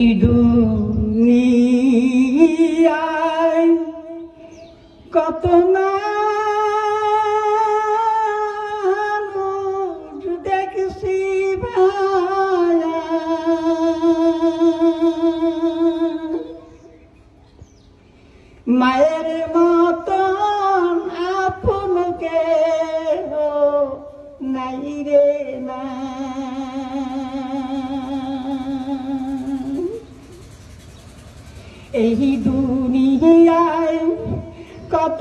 দুনিয়ায় কত মানুষ দেখছি। মায়ের মতন আপনকে নাই রে না এই দুনিয়ায় কত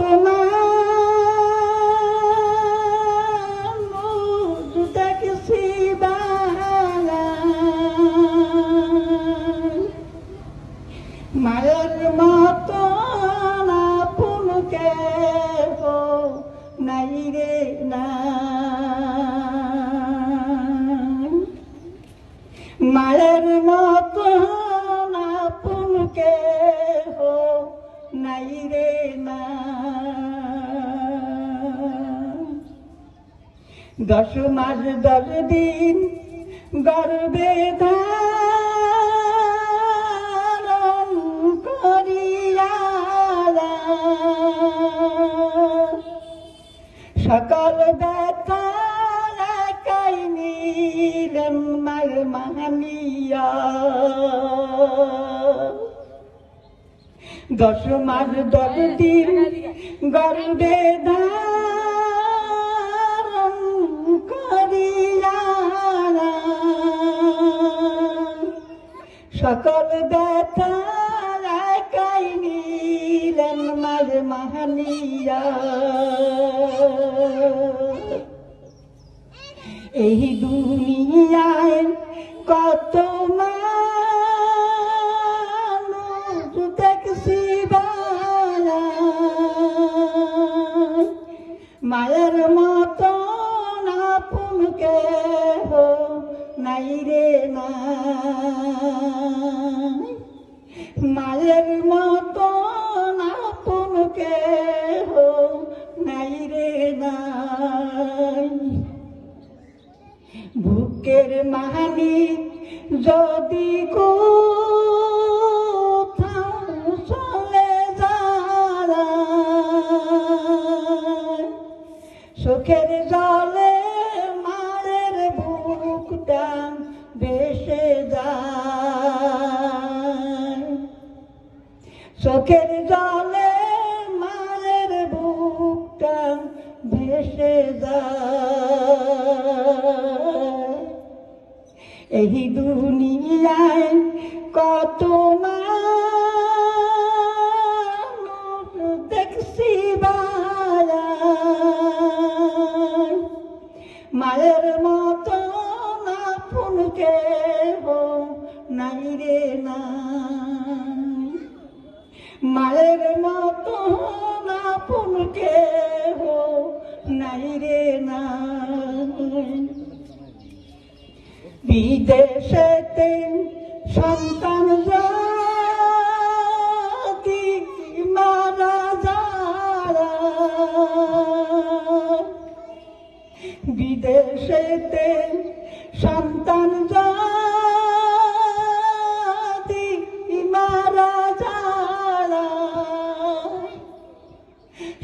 দেখছি। মায়ের মতো আপনকে নাই রে না নাই না দশ মাস দশ দিন গর্বে ধারণ করিয়া সকল ব্যথা একাই মার দশ মাস দশ দিন গর্বে ধারণ সকল ব্যথা নিলেন মার মাহানিয়া। এই দুনিয়ায় নাই। রে না মায়ের মতো আপনকে নাই রে নাই। বুকের মানি যদি কোথাও চলে যায়, চোখের জলে চোখের জলে মায়ের বুকটা ভেসে যায় এই দুনিয়ায় কত মানুষ দেখছি। মায়ের মতো আপনকে নাই রে না মায়ের মতো আপনকে নাই রে না বিদেশেতে সন্তান জাতি মারা যায় বিদেশেতে সন্তান জাতি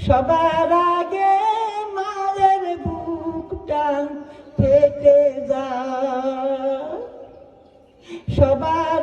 সবার আগে মায়ের বুকটা ফেটে যায় সবার